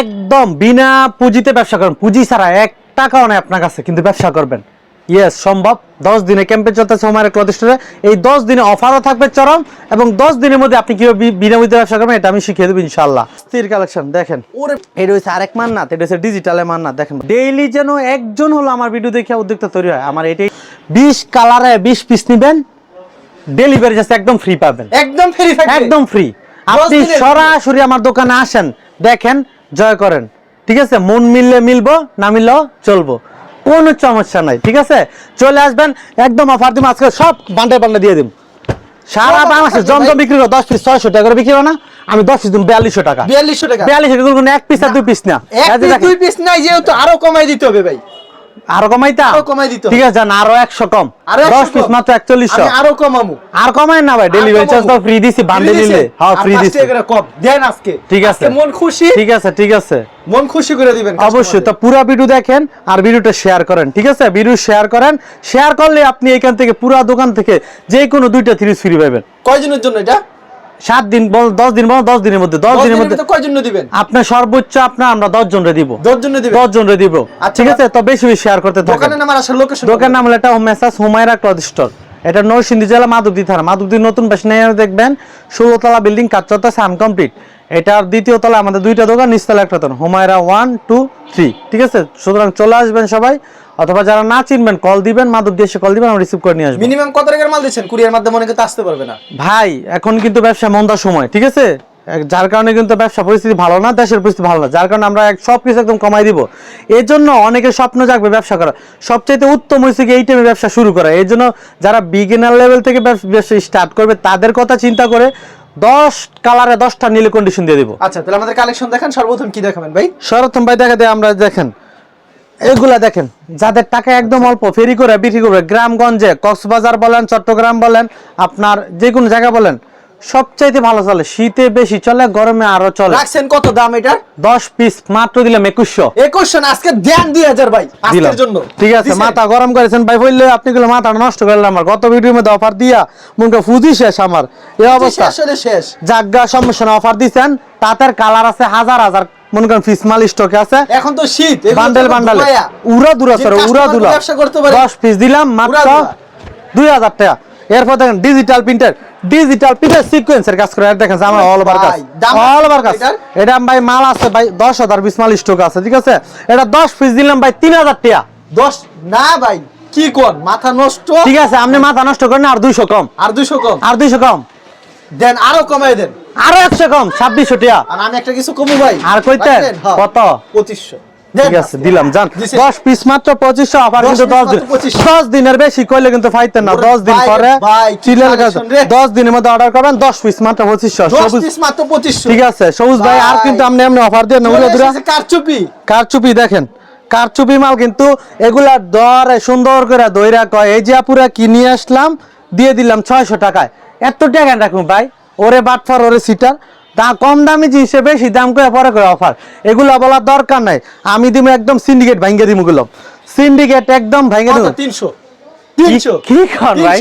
একদম বিনা পুঁজিতে ব্যবসা করবেন পুঁজি ছাড়া এক টাকাও নেই আপনার কাছে কিন্তু ব্যবসা করবেন। ইয়েস সম্ভব। দশ দিনে ক্যাম্পে চলতেছে আমার ক্লথ স্টোরে এই দশ দিনে অফারও থাকবে চরম এবং দশ দিনের মধ্যে আপনি কীভাবে বিনা পুঁজিতে ব্যবসা করবেন এটা আমি শিখিয়ে দেবো ইনশাল্লাহ স্থির কালেকশন দেখেন। ওরে এটা হচ্ছে আরেক মান্নাত এটা হচ্ছে ডিজিটালে মান্নাত দেখেন। ডেইলি যেন একজন হলো আমার ভিডিও দেখে উদ্যোক্তা তৈরি হয় আমার এটাই বিশ কালারে বিশ পিস নিবেন ডেলিভারি জাস্ট একদম ফ্রি পাবেন। একদম ফ্রি একদম ফ্রি আপনি সরাসরি আমার দোকানে আসেন দেখেন জয় করেন। ঠিক আছে? মন মিললে মিলবো না মিললেও চলবো। কোনো সমস্যা নাই ঠিক আছে? চলে আসবেন একদম অফার দিব আজকে সব বান্ডে বান্ডে দিয়ে দিব সারা বাংলাদেশে জমজম বিক্রি করো দশ পিস ছয়শো টাকা করে বিক্রি করো না আমি দশ পিস দিব বিয়াল্লিশশো টাকা। বিয়াল্লিশশো টাকা? বিয়াল্লিশ টাকা এক পিস আর দুই পিস না। দুই পিস নাই যেহেতু আরও কমাই দিতে হবে ভাই। আরও কমাইতা কমাই দিতে ঠিক আছে আরও একশো কম। আরও দশ পিস মাত্র একচল্লিশশো। আরও কমামু। আর কমায় না ভাই ডেলিভারি চার্জ তো ফ্রি দিছি বান্ডে নিলে। হ্যাঁ ফ্রি দিছি। কম। দেন আজকে। ঠিক আছে। মন খুশি? ঠিক আছে ঠিক আছে। মন খুশি করে দিবেন অবশ্যই তো পুরো ভিডিও দেখেন আর ভিডিওটা শেয়ার করেন ঠিক আছে? ভিডিও শেয়ার করেন। শেয়ার করলে আপনি এখান থেকে পুরো দোকান থেকে যে কোনো দুইটা থ্রি ফ্রি পাবেন কয়জনের জন্য এটা? সাত দিন বল দশ দিন বল দশ দিনের মধ্যে দশ দিনের মধ্যে কয়জন দিবেন? আপনার সর্বোচ্চ আপনার আমরা দশ জনরে দিব। দশ জন দিবেন? দশ জনরে দিব। ঠিক আছে? তো বেশি বেশি শেয়ার করতে দোকানের নাম আসার লোকেশন দোকান নাম হলো এটা মেসাজ হুমায়রা ক্লথ স্টোর এটা নরসিংদী জেলা মাধবদী থানা। মাধবদীর নতুন বাসিন্দা দেখবেন ষোলোতলা বিল্ডিং কাজ চলতেছে আনকমপ্লিট এটার দ্বিতীয় তলা আমাদের দুইটা দোকান নিচতলা একটা দোকান। হুমায়রা ওয়ান টু থ্রি ঠিক আছে? সুতরাং চলে আসবেন সবাই। অথবা যারা না চিনবেন কল দিবেন মাধবদী এসে কল দিবেন আমরা রিসিভ করে নিয়ে আসব। মিনিমাম কত টাকার মাল দিচ্ছেন? কুরিয়ার মাধ্যমে অনেকে তো আসতে পারবে না। ভাই এখন কিন্তু ব্যবসা মন্দার সময় ঠিক আছে? যার কারণে কিন্তু ব্যবসা পরিস্থিতি ভালো না দেশের পরিস্থিতি ভালো না। যার কারণে আমরা এক- সবকিছু একদম কমাই দিব। এর জন্য অনেকের স্বপ্ন জাগবে ব্যবসা করা সবচাইতে উত্তম হয়েছে কি এই টাইমে ব্যবসা শুরু করা। এর জন্য যারা বিগিনার লেভেল থেকে ব্যবস- ব্যবসা স্টার্ট করবে তাদের কথা চিন্তা করে দশ কালারে দশটা নীল কন্ডিশন দিয়ে দিব। আচ্ছা তাহলে আমাদের কালেকশন দেখেন সর্বপ্রথম কি দেখাবেন ভাই? সর্বপ্রথম ভাই দেখা দেয় আমরা দেখেন। এগুলা দেখেন যাদের টাকা একদম অল্প ফেরি করে বিক্রি করবে গ্রামগঞ্জে কক্সবাজার বলেন চট্টগ্রাম বলেন আপনার যে কোনো জায়গা বলেন সবচাইতে ভালো চলে শীতে বেশি চলে গরমে আরও চলে। রাখছেন কত দাম এটা? দশ পিস মাত্র দিলাম একুশশো। একুশশো না, আজকে দেন দুই হাজার ভাই দিলাম। আজকের জন্য। ঠিক আছে মাথা গরম করেছেন ভাই বললে আপনি গুলো মাথা নষ্ট করলেন আমার। গত ভিডিওর মধ্যে অফার দিয়া মনকে ফুজি শেষ আমার। এই অবস্থা। শেষ শেষ। জাগা সমস্যা অফার দিছেন তাদের কালার আছে হাজার হাজার মনে করেন ফিস মাল স্টকে আছে। এখন তো শীত বান্ডেল বান্ডালে। উড়া দুরা স্যার উড়া দুরা। দশ পিস দিলাম মাত্র। দুই হাজার টাকা। এরপর দেখেন ডিজিটাল প্রিন্টার ডিজিটাল প্রিন্টার সিকোয়েন্সের কাজ করে। দেখেন আমার অল ওভার কাজ। অল ওভার কাজ। এটা ভাই মাল আছে ভাই দশ হাজার বিশ মাল স্টক আছে ঠিক আছে? এটা দশ পিস দিলাম ভাই তিন হাজার টাকা। দশ না ভাই কি কোন? মাথা নষ্ট? ঠিক আছে আপনি মাথা নষ্ট করেন আর দুইশো কম। আর দুশো কম। আর দুইশো কম। দেন আরও কমাই দেন। আরও একশো কম ছাব্বিশশো আমি একটা কিছু কমু ভাই। আর রাখবেন? হ্যাঁ। কত? পঁচিশশো। ঠিক আছে দিলাম জান দশ পিস মাত্র পঁচিশশো দশ কিন্তু দশ দিন দশ দিনের বেশি কইলে কিন্তু ফাইতেন না। দশ দিন পরে চিলের কাজ দশ দিনের মধ্যে অর্ডার করবেন দশ পিস মাত্র পঁচিশশো। সবুজ মাত্র পঁচিশশো। ঠিক আছে সবুজ ভাই আর কিন্তু আপনি এমনি অফার দিয়ে কারচুপি। কারচুপি দেখেন কারচুপি মাল কিন্তু এগুলা দরে সুন্দর করে দইরা কয়। এই যে আপুরা কি নিয়ে আসলাম দিয়ে দিলাম ছয়শো টাকায়। এত টাকা রাখুন ভাই? ওরে বাটফার ওরে সিটার। তা কম দামি জিনিসে বেশি দাম করে পরে করে অফার এগুলা বলার দরকার নাই। আমি দিব একদম সিন্ডিকেট ভাঙ্গে দিবগুলো। সিন্ডিকেট একদম ভাঙ্গে দিব তিনশো। তিনশো। কি খান ভাই?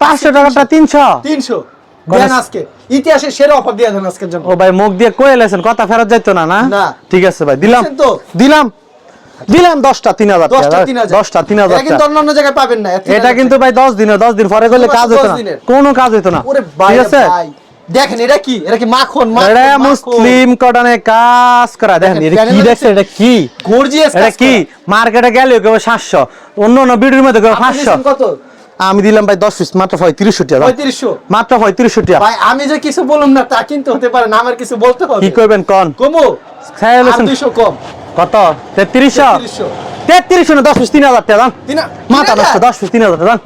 পাঁচশো টাকাটা তিনশো? তিনশো। সেরা অফার দিয়ে দেন আজকের জন্য। ও ভাই মুখ দিয়ে কয়ে কথা ফেরত যাইতো না না। ঠিক আছে ভাই দিলাম? দিলাম। দিলাম দশটা তিন হাজার দশটা তিন হাজার। কিন্তু টাকা। অন্য অন্য জায়গায় পাবেন না এটা কিন্তু ভাই দশ দশ দিন পরে করলে কাজ হতো না। কোনো কাজ হতো না। ঠিক আছে? দেখেন এটা কি? এটা কি মাখন? এটা মুসলিম কটনে কাজ করা। দেখেন দেখেন, এটা কি প্যানেলে এটা কি? গর্জিয়াস এটা কি? মার্কেটে গেলে কেউ সাতশো। অন্য অন্য বিডির মধ্যে কেউ পাঁচশো। কত? আমি দিলাম ভাই দশ পিস মাত্র পঁয়ত্রিশশো টাকা পঁয়ত্রিশশো। মাত্র পঁয়ত্রিশশো টাকা ভাই আমি যে কিছু বললাম না তা কিন্তু হতে পারে না আমার কিছু বলতে হবে। কি করবেন কন? কমো। কম। কত? তেত্রিশশো? তেত্রিশশো। না দশ পিস তিন হাজার টাকা দাম। মাথা নষ্ট দশ পিস তিন হাজার টাকা দাম।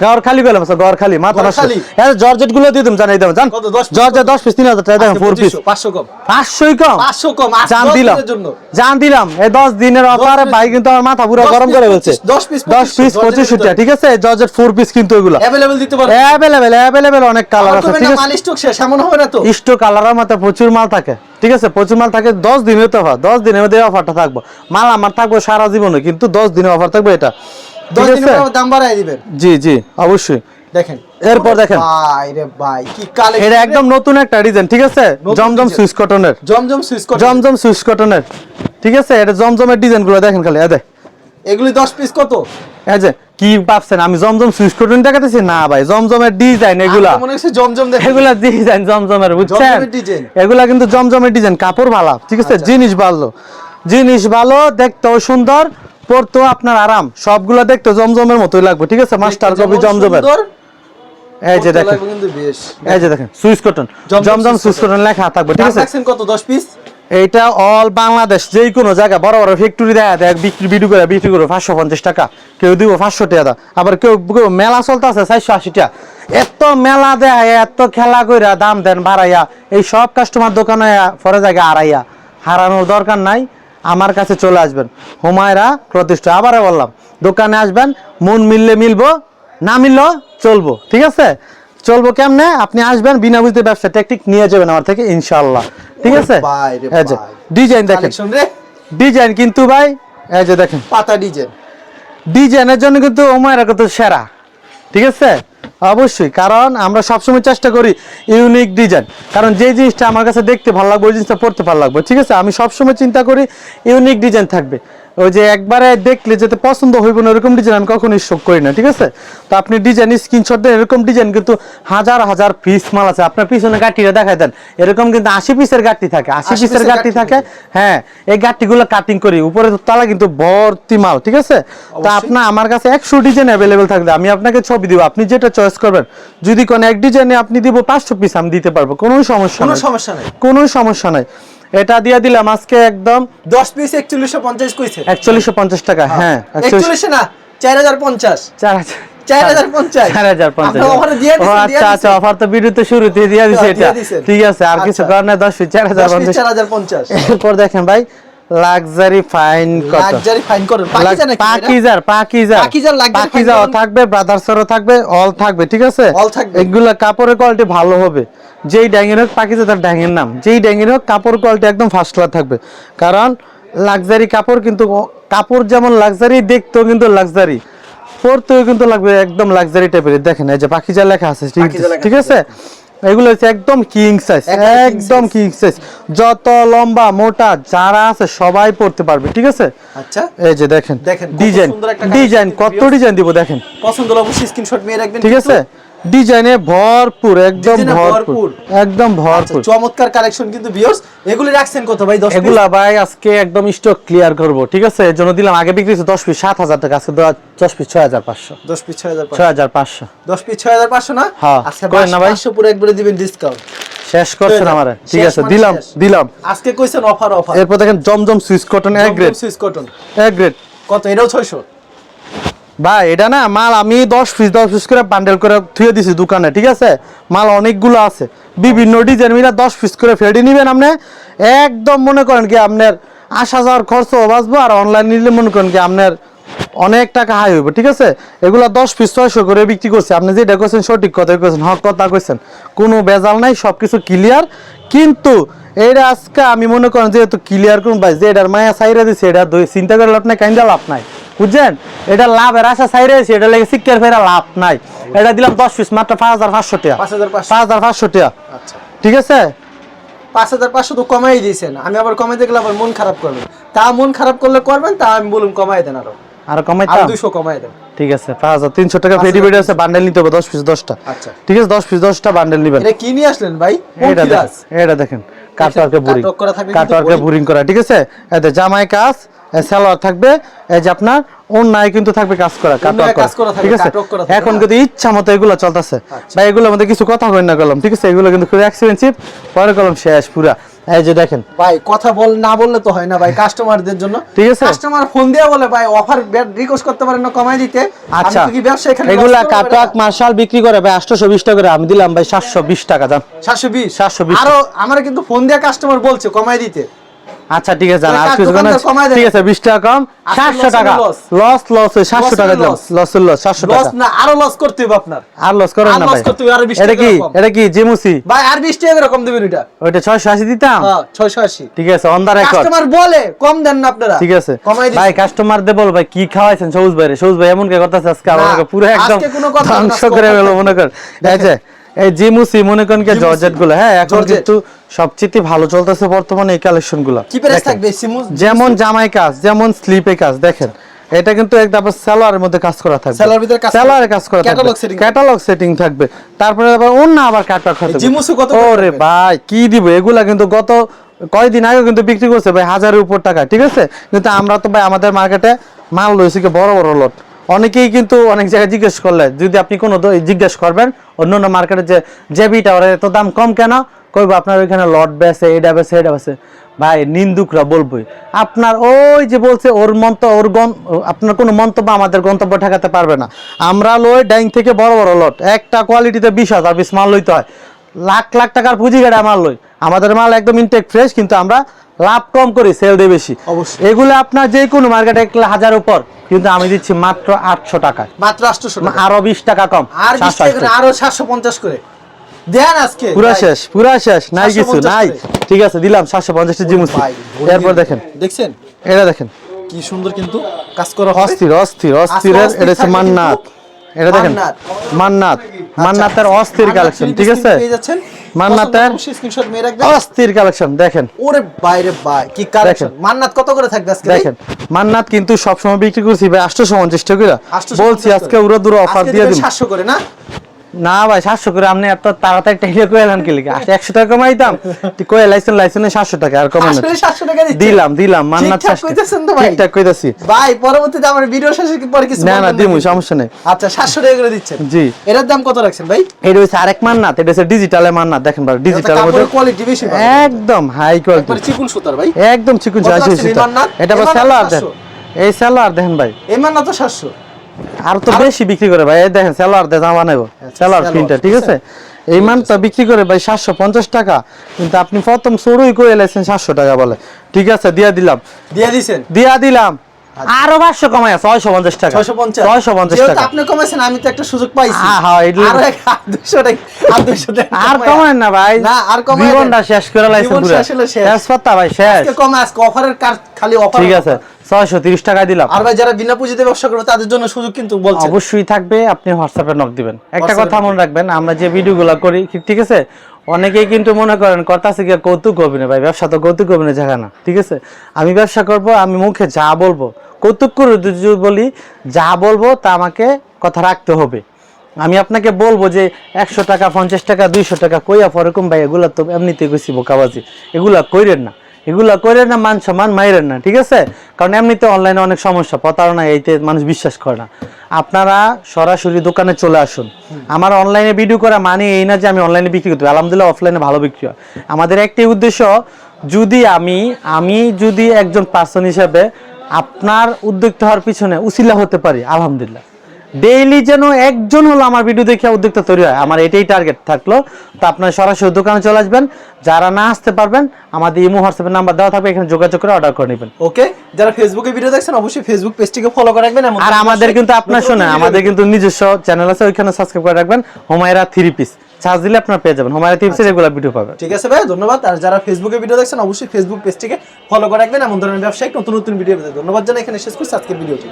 গড় খালি গেলাম গড় খালি মাথা নষ্ট? এর জর্জেটগুলো দিয়ে দিম জানাই দাম জান? কত, 10 piece জর্জেট দশ পিস তিন হাজার টাকা দেখেন ফোর পিস 2500, পাঁচশো কম। পাঁচশোই কম? পাঁচশো কম জান দিলাম। জান দিলাম এই দশ দিনের অফারে ভাই কিন্তু আমার মাথা পুরো গরম করে পঁচিশ- দশ piece দশ পিস পঁচিশশো, পঁচিশ জর্জেটের ঠিক আছে? জর্জেট ফোর পিস কিন্তু এগুলো। অ্যাভেলেবেল দিতে পারবে অ্যাভেলেবেল অ্যাভেলেবেল অনেক কালার আছে ঠিক আছে? মাল স্টক শেষ এমন হবে না তো। ইস্টো কালারের মধ্যে প্রচুর মাল থাকে ঠিক আছে? প্রচুর মাল থাকে দশ দিনের তো অফার দশ দিনের মধ্যে অফারটা থাকব। মাল আমার থাকবে সারা জীবনে কিন্তু দশ দিনের অফার থাকবে এটা। দশ ঠিক দিনের আছে? পর দাম দিবেন। জি জি অবশ্যই। দেখেন। এরপর দেখেন। ভাই রে ভাই কি কালেকশন এটা একদম নতুন একটা ডিজাইন ঠিক আছে? জমজম সুইস কটনের। জমজম সুইচ কত জমজম সুইস কটনের। ঠিক আছে? এটা জমজমের দেখেন খালি এদে এগুলি 10 পিস কত? এই যে কি ভাবছেন? আমি জমজম সুইস কটন দেখাতেছি? না ভাই জমজমের ডিজাইন এগুলা। মনে হচ্ছে জমজম এগুলা ডিজাইন জমজমের বুঝছেন। এগুলা কিন্তু জমজমের ডিজাইন কাপড় ভালো ঠিক আছে? আচ্ছা। জিনিস ভালো। জিনিস ভালো দেখতেও সুন্দর। পরতেও আপনার আরাম। সবগুলা দেখতে জমজমের মতোই লাগবে ঠিক আছে? মাস্টার কপি জমজমের। এই যে দেখেন। এই যে দেখেন Swiss cotton. Zamzam Swiss cotton লেখা থাকবে ঠিক আছে? কত 10 পিস এইটা অল বাংলাদেশ যে কোনো জায়গায় বড় বড় ফ্যাক্টরি দেখা দেয় বিক্রি বিক্রি করে বিক্রি করে পাঁচশো পঞ্চাশ টাকা। কেউ দিব পাঁচশো টাকা। আবার কেউ কেউ মেলা চলতে আছে চারশো আশি টাকা এত মেলা দেয় এত খেলা কইরা দাম দেন বাড়াইয়া এই সব কাস্টমার দোকানে পরে জায়গায় আড়াইয়া হারানোর দরকার নাই। আমার কাছে চলে আসবেন। হুমায়রা প্রতিষ্ঠা আবারও বললাম দোকানে আসবেন মন মিললে মিলবো না মিললেও চলবো ঠিক আছে? চলবো কেমনে? আপনি আসবেন বিনা বুঝতে ব্যবসা টেকটিক নিয়ে যাবেন আমার থেকে ইনশাল্লাহ ঠিক আছে। ডিজাইন দেখেন। ডিজাইন কিন্তু ভাই এই যে দেখেন। পাতা ডিজাইন। ডিজাইনের জন্য কিন্তু ওমায়রা কত সেরা ঠিক আছে? অবশ্যই, কারণ আমরা সবসময় চেষ্টা করি ইউনিক ডিজাইন কারণ যে জিনিসটা আমার কাছে দেখতে ভালো লাগবে, ওই জিনিসটা পড়তে ভালো লাগবে, ঠিক আছে? আমি সবসময় চিন্তা করি ইউনিক ডিজাইন থাকবে। ওই যে একবারে দেখলে যেতে পছন্দ হইব না এরকম ডিজাইন আমি কখনোই শোক করি না ঠিক আছে? তো আপনি ডিজাইন স্ক্রিনশট দেন এরকম ডিজাইন কিন্তু হাজার হাজার পিস মাল আছে। আপনার পিছনে গাঠিটা দেখায় দেন এরকম কিন্তু আশি পিসের গাঠি থাকে আশি পিসের গাঠি থাকে। হ্যাঁ এই গাঠিগুলো কাটিং করি উপরে তলা কিন্তু ভর্তি মাল ঠিক আছে? তা আপনার আমার কাছে একশো ডিজাইন অ্যাভেলেবেল থাকবে আমি আপনাকে ছবি দিব আপনি যেটা চয়েস করবেন। যদি কোনো এক ডিজাইনে আপনি দিব পাঁচশো পিস আমি দিতে পারব কোনো সমস্যা কোনো সমস্যা নাই। কোনো সমস্যা নাই। এটা দিয়ে দিলাম আজকে একদম 10 পিস 4150 কইছে। একচল্লিশশো পঞ্চাশ টাকা হ্যাঁ। একচল্লিশ 41 না 4050 চার হাজার চার হাজার পঞ্চাশ। আপনি offer দিয়ে ও দিছেন, দিয়ে আচ্ছা আচ্ছা হ্যাঁ, দিয়ে এটা ঠিক আছে আর কিছু আচ্ছা। কারণে দশ চার হাজার 10 পিস পঞ্চাশ। 4050 এরপর দেখেন ভাই লাক্সারি ফাইন কত? লাক্সারি ফাইন এটা? পাকিজার পাকিজার। পাকিজার পাকিজাও থাকবে ব্রাদার্সেরও থাকবে অল থাকবে ঠিক আছে? All থাকবে। এগুলা কাপড়ের কোয়ালিটি ভালো হবে। যেই ড্যাঙের হোক পাকিজা তার ড্যাঙের নাম। যেই ড্যাঙের হোক কাপড় কোয়ালিটি একদম ফার্স্ট ক্লাস থাকবে। কারণ লাক্সারি কাপড় কিন্তু কাপড় যেমন লাক্সারি দেখতেও কিন্তু লাক্সারি পরতেও কিন্তু লাগবে একদম লাক্সারি টাইপের দেখেন এই যে পাকিজা লেখা আছে ঠিক আছে? এগুলো হচ্ছে একদম কিং সাইজ একদম কিং সাইজ যত লম্বা মোটা যারা আছে সবাই পড়তে পারবে ঠিক আছে? আচ্ছা। এই যে দেখেন দেখেন, ডিজাইন ডিজাইন কত ডিজাইন দিব দেখেন। পছন্দ হলে অবশ্যই স্ক্রিনশট নিয়ে রাখবেন ঠিক আছে? ডিজাইনে ভরপুর একদম ভরপুর। একদম আচ্ছা, ভরপুর। চমৎকার কালেকশন কিন্তু ভিউয়ার্স এগুলি রাখছেন কত ভাই 10 পিস এগুলা ভাই আজকে একদম স্টক ক্লিয়ার করব ঠিক আছে? এর জন্য দিলাম আগে বিক্রি দশ পিস সাত হাজার টাকা আজকে দশ পিস ছয় হাজার পাঁচশো। 10 পিস 6500 ছয় হাজার পাঁচশো। 10 পিস 6500 না? হ্যাঁ, আচ্ছা না ভাই? 500 পুরো একবারে দিবেন ডিসকাউন্ট শেষ করছেন আমার। ঠিক আছে মানে দিলাম দিলাম। আজকে কইছেন অফার অফার এরপর দেখেন জমজম সুইস কটন এক গ্রেড সুইস কটন এক গ্রেড কত? এটাও 600 ভাই, এটা না মাল আমি দশ পিস দশ পিস করে বান্ডেল করে থুয়ে দিছি দোকানে, ঠিক আছে? মাল অনেকগুলো আছে। বিভিন্ন ডিজাইন মিলা দশ পিস করে ফেডি নিবেন আপনি। একদম মনে করেন কি আপনার আসা যাওয়ার খরচও বাঁচবো, আর অনলাইন নিলে মনে করেন কি আপনার অনেক টাকা হাই হইব, ঠিক আছে? এগুলা দশ পিস ছয়শো করে বিক্রি করছে। আপনি যেটা করছেন সঠিক কথা কইছেন, হক কথা কইছেন। কোনো বেজাল নাই সব কিছু ক্লিয়ার কিন্তু এইটা আজকে আমি মনে করেন যেহেতু ক্লিয়ার করুন ভাই, যে এটার মায়া সাইরা দিছে এটা চিন্তা করে লাভ নাই, কাইন্দা লাভ নাই। বুঝছেন? এটা লাভের আশা সাইরে আছে এটা লেগে শিক্ষার ফেরা লাভ নাই। এটা দিলাম দশ পিস মাত্র পাঁচ হাজার পাঁচশো টাকা। পাঁচ হাজার পাঁচশো। টাকা। আচ্ছা। ঠিক আছে? 5500 তো কমাই দিয়েছেন। আমি আবার কমাই দেখলে আবার মন খারাপ করবেন। তা মন খারাপ করলে করবেন তা আমি বলুম কমাই দেন আরও। আর আর কমাইতাম 200 কমাই দেন। ঠিক আছে পাঁচ হাজার তিনশো টাকা ফেডি বেডি আছে বান্ডেল নিতে হবে দশ পিস দশটা। আচ্ছা। ঠিক আছে দশ পিস দশটা বান্ডেল নিবেন। এটা কি নিয়ে আসলেন ভাই? এটা দেখেন। কাটওয়ার্কে বুরিং কাটওয়ার্ক করা থাকবে কিন্তু কাটওয়ার্কে বুরিং করা? ঠিক আছে? এতে জামাই কাজ সালোয়ার থাকবে এই যে আপনার অন্যায় কিন্তু থাকবে কাজ করা কাজ করা ঠিক আছে? এখন। কিন্তু ইচ্ছা মতো এগুলো চলতেছে। ভাই এগুলোর মধ্যে কিছু কথা কই না কলম ঠিক আছে? এগুলো কিন্তু খুব এক্সপেন্সিভ পরে করলাম শেষ পুরা। এই যে দেখেন। ভাই কথা বল না বললে তো হয় না ভাই কাস্টমারদের জন্য। ঠিক আছে। কাস্টমার ফোন দিয়ে বলে ভাই অফার রিকোয়েস্ট করতে পারেন না কমাই দিতে। আচ্ছা কি ব্যবসা এখানে এগুলা না? মার্শাল বিক্রি করে ভাই আটশোশো বিশ টাকা করে। আমি দিলাম ভাই সাতশো বিশ টাকা দাম। 720 720 আরও আমার কিন্তু ফোন দিয়ে কাস্টমার বলছে কমাই দিতে। আচ্ছা ঠিক আছে আর কিছু দোকানদার না- কমায় দেন। ঠিক আছে বিশ টাকা কম। আসলে সাতশো loss টাকা। হলে লস লস সাতশো Loss টাকা হলে দিলাম লস টাকা। না আরও লস করতে হবে আপনার। আর লস করেন না ভাই। আরও 20 এটা কি? এটা কি? জিমুসি? ভাই আর বিশ টাকা করে কম দেবেন এটা ওইটা ছয়শো আশি দিতাম? হ্যাঁ ছয়শো আশি। ঠিক আছে অন দা রেকর্ড কাস্টমার বলে কম দেন না আপনারা। ঠিক আছে। ভাই কাস্টমার দে বল ভাই কি খাওয়াইছেন সবুজ ভাই সবুজ ভাই এমন কে কথা আজকে? আমাকে পুরো একদম ধ্বংস করে গেল মনে কর। এই যে এই জিমুসি মনে করেন কি জর্জেটগুলো হ্যাঁ এখন কিন্তু সবচেয়ে ভালো চলতেছে বর্তমানে এই কালেকশনগুলো। যেমন জামাই কাজ যেমন স্লিপে কাজ দেখেন এটা কিন্তু একদম সালোয়ারের মধ্যে কাজ করা থাকবে। ভিতরে কাজ কাজ করা থাকবে। ক্যাটালগ সেটিং থাকবে। তারপরে আবার অন্য আবার কাটওয়ার্ক থাকবে জিমুসু কত ওরে ভাই কি দিব? এগুলা কিন্তু গত কয়দিন আগে কিন্তু বিক্রি করছে ভাই হাজারের উপর টাকা ঠিক আছে? কিন্তু আমরা তো ভাই আমাদের মার্কেটে মাল লইছি কি বড় বড় লট অনেকেই কিন্তু অনেক জায়গায় জিজ্ঞেস করলে, যদি আপনি কোনো জিজ্ঞেস করবেন অন্য অন্য মার্কেটে যে জেবিটা ওরা এত দাম কম কেন? কইবো আপনার ওইখানে লট বেছে এটা বেছে এটা বেছে ভাই, নিন্দুকরা বলবোই। আপনার ওই যে বলছে, ওর মন্ত, ওর গন আপনার কোনো মন্তব্য আমাদের গন্তব্য ঠেকাতে পারবে না। আমরা লই ডাইং থেকে বড় বড় লট একটা কোয়ালিটিতে বিশ হাজার বিশ মাল লইতে হয়। লাখ লাখ টাকার পুঁজি গাড়ি আমার লই। আমাদের মাল একদম ইনটেক ফ্রেশ কিন্তু আমরা লাভ কম করি সেল দেই বেশি। অবশ্যই। এগুলো আপনার যে কোনো মার্কেটে হাজার উপর কিন্তু আমি দিচ্ছি মাত্র আটশো টাকায়। মাত্র আটশো আরও বিশ টাকা কম আর বিশ 700 টাকা করে আরও সাতশো পঞ্চাশ করে। দেন আজকে। পুরা শেষ পুরা শেষ নাই কিছু নাই। ঠিক আছে দিলাম সাতশো পঞ্চাশটি জিমুসি এরপর দেখেন। দেখছেন? এটা দেখেন। কি সুন্দর কিন্তু কাজ করা অস্থির অস্থির অস্থির এটা হচ্ছে মান্নাত। এটা দেখেন মান্নাত। মান্নাত। মান্নাতের অস্থির মান্নাত কালেকশন ঠিক আছে? পেয়ে যাচ্ছেন। মান্নাতের স্ক্রিনশট মেয়ে রাখবেন অস্থির কালেকশন দেখেন। ওরে বাইরে ভাই কি কালেকশন মান্নাত কত করে থাকবে আজকে দেখেন মান্নাত কিন্তু সবসময় বিক্রি করছি ভাই আটশো চেষ্টা করে 850 বলছি আজকে ওরা দূর অফার দিয়ে দিন। করে না? না ভাই সাতশো করে আপনি এত তাড়াতাড়ি কয়ে এলাম কি লিখে একশো টাকা কমাইতাম। তুই কয়ে লাইসেন্স লাইসেন্স সাতশো টাকা আর কমানো দিলাম দিলাম মান্নাত ঠিকঠাক ভাই? কইতাছি। ভাই পরবর্তীতে আমার ভিডিও শেষে কি পরে কিছু না না দিমু সমস্যা নেই। আচ্ছা সাতশো টাকা করে দিচ্ছেন। জি। এটার দাম কত রাখছেন ভাই? এটা হচ্ছে আরেক মান্নাত এটা হচ্ছে ডিজিটালে মান্নাত। দেখেন ভাই ডিজিটালের মধ্যে কোয়ালিটি বেশি। একদম হাই কোয়ালিটি চিকুন সুতার ভাই। একদম চিকুন মান্নাত? এটা আবার দেন। এই স্যালোয়ার দেখেন ভাই। এই মান্না তো সাতশো। আর তো বেশি বিক্রি করে ভাই দেখেন স্যালোয়ার দিয়ে জামা নেব। সালোয়ার, প্রিন্টটা ঠিক আছে? এই মানটা বিক্রি করে ভাই সাতশো পঞ্চাশ টাকা কিন্তু আপনি প্রথম শুরুই করে এলেছেন সাতশো টাকা বলে। ঠিক আছে দিয়া দিলাম। দিয়ে দিছেন? দিয়া দিলাম। আরও পাঁচশো কমাই ছয়শো পঞ্চাশ টাকা। ছয়শো পঞ্চাশ? টাকা। আপনি কমাইছেন আমি তো একটা সুযোগ পাইছি। হ্যাঁ, আরও কমায়া। কমেন না ভাই। না আর জীবনটা শেষ করে লাইছেন শেষ পাত্তা ভাই শেষ। কমে আজকে অফারের খালি অফার ঠিক আছে। ছয়শো তিরিশ টাকা দিলাম। আর ভাই যারা বিনা পুঁজিতে ব্যবসা করবে তাদের জন্য সুযোগ কিন্তু বলছে। অবশ্যই থাকবে আপনি হোয়াটসঅ্যাপে নক দিবেন। একটা কথা মনে রাখবেন আমরা যে ভিডিওগুলো করি কি- ঠিক আছে? অনেকেই কিন্তু মনে করেন কথা থেকে কৌতুক না ভাই ব্যবসা তো কৌতুক না জায়গা না ঠিক আছে? আমি ব্যবসা করব আমি মুখে যা বলব। কৌতুক করে যদি বলি যা বলব তা আমাকে কথা রাখতে হবে। আমি আপনাকে বলব যে একশো টাকা পঞ্চাশ টাকা দুইশো টাকা কইয়া পরকম ভাই এগুলা তো এমনিতে গেছি বোকাবাজি। এগুলা কইরেন না। এগুলা কইরেন না মান সম্মান মাইরেন না, ঠিক আছে? কারণ এমনিতে অনলাইনে অনেক সমস্যা, প্রতারণা, এইতে মানুষ বিশ্বাস করে না। আপনারা সরাসরি দোকানে চলে আসুন। আমার অনলাইনে ভিডিও করা মানে এই না যে আমি অনলাইনে বিক্রি করতে আলহামদুলিল্লাহ অফলাইনে ভালো বিক্রি হয়। আমাদের একটি উদ্দেশ্য, যদি আমি আমি যদি একজন পার্সন হিসাবে আপনার উদ্যোক্তা হওয়ার পিছনে উসিলা হতে পারি, আলহামদুলিল্লাহ। ডেইলি যেন একজন হলো আমার ভিডিও দেখে উদ্যোক্তা তৈরি হয়। আমার এটাই টার্গেট থাকল। তো আপনার সরাসরি দোকানে চলে আসবেন। যারা না আসতে পারবেন আমাদের ইমো হোয়াটসঅ্যাপের নাম্বার দেওয়া থাকবে এখানে যোগাযোগ করে অর্ডার করে নেবেন। ওকে যারা ফেসবুকে ভিডিও দেখছেন অবশ্যই ফেসবুক পেজটিকে ফলো করে রাখবেন আর আমাদের কিন্তু আপনার নতুন আমাদের কিন্তু নিজস্ব চ্যানেল আছে ওইখানে সাবস্ক্রাইব করে রাখবেন। হোমায়রা থ্রি পিস চার্জ দিলে আপনার পেয়ে যাবেন। হোমায়রা থ্রি পিসের রেগুলার ভিডিও পাবেন। ঠিক আছে ভাই ধন্যবাদ। আর যারা ফেসবুকে ভিডিও দেখছেন অবশ্যই ফেসবুক পেজটিকে ফলো করে রাখবেন। এমন ধরনের ব্যবসায়িক নতুন নতুন ভিডিও পেতে। ধন্যবাদ জানাই এখানে শেষ করছি আজকের ভিডিওটি